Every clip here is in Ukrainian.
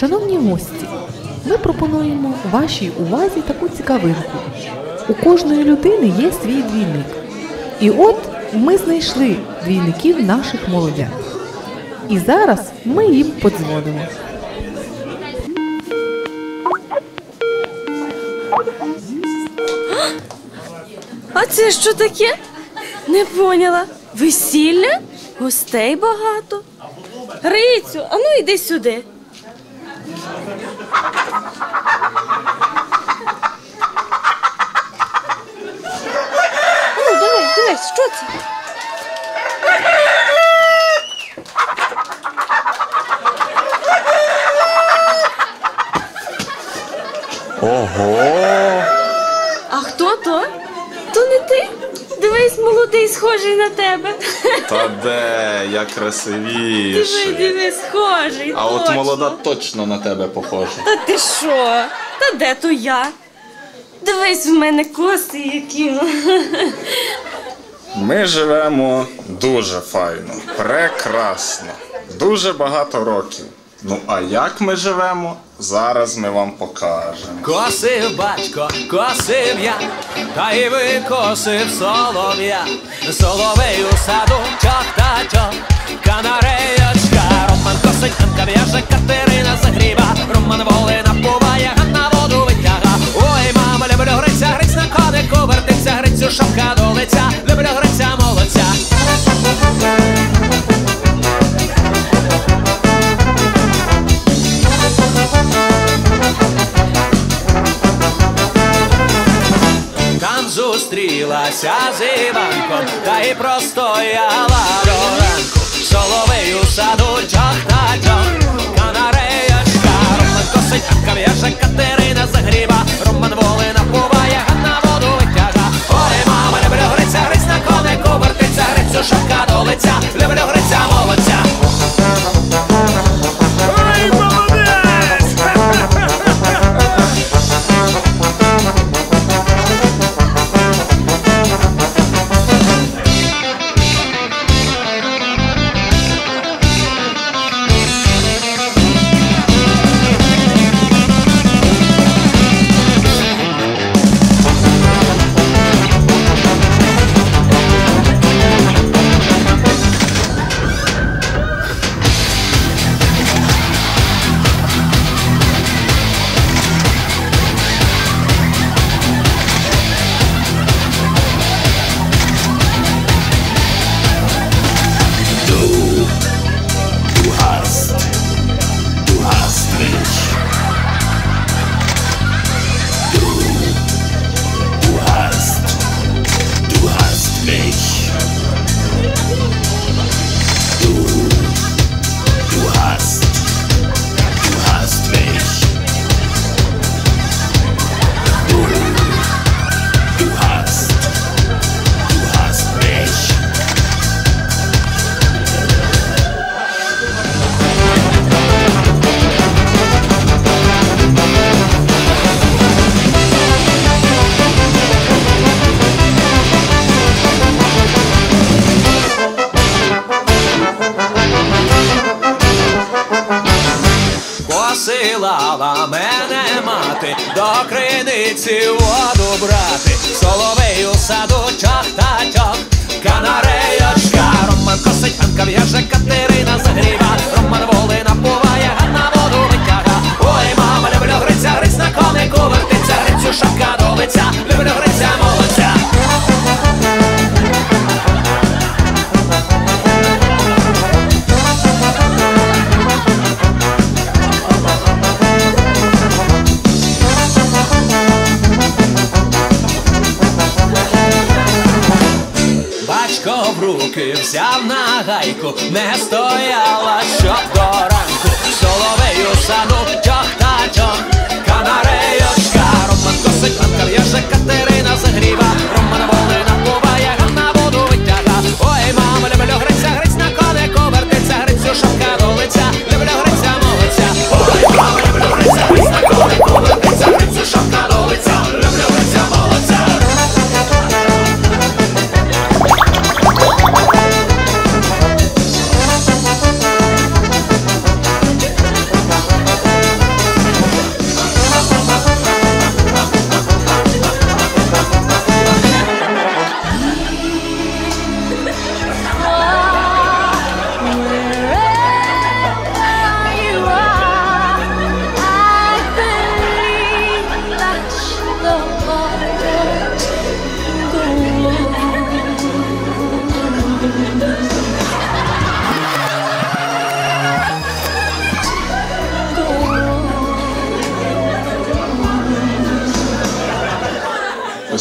Шановні гості, ми пропонуємо вашій увазі таку цікавинку. У кожної людини є свій двійник. І от ми знайшли двійників наших молодят. І зараз ми їм подзвонимо. А це що таке? Не поняла. Весілля? Гостей багато. Рицю, а ну йди сюди. Дивись, дивись, що це? Ого! А хто то? То не ти? Дивись, молодий, схожий на тебе. Та де я красивіший. диви, схожий. А от точно. молода точно на тебе похожа. Та ти що? Та де то я? Дивись, в мене коси які. ну. Ми живемо дуже файно, прекрасно, дуже багато років. Ну а як ми живемо, зараз ми вам покажемо. Косив батько, косив я, та й викосив солов'я. Соловей у саду чох та чох, канареєчка. Роман косить, Анка в'яже, Катерина загріба. Роман воли напуває, Ганна воду витяга. Ой, мама, люблю гриця, гриць на конику вертиться, грицю шапка до зустрілася з Іванком, та й простояла до ранку. Соловей у саду чох та чох, канареєчка. Роман косить, в'яже, Катерина загріба. Роман воли напуває, Ганна воду витяга. Ой, мама, люблю гриця, гриць на конику вертиться, грицю шапка до лиця, люблю гриця молодця. Посилала мене мати до криниці воду брати. Соловей у саду чах та чох, канареєчка. Роман косить, Анка в'яже, Катерина в руки взяв на гайку, не стояла щоб до ранку. соловею саду чох та чох,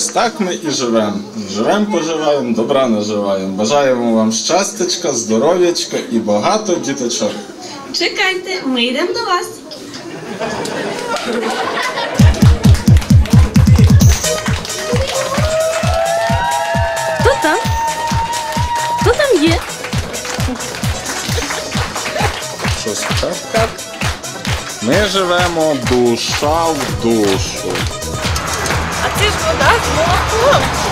так ми і живемо. Живемо, поживаємо, добра наживаємо. Бажаємо вам щастячка, здоров'ячка і багато діточок. Чекайте, ми йдемо до вас. Хто там? Хто там є? Щось так? Ми живемо душа в душу. А це ж вода з молоком.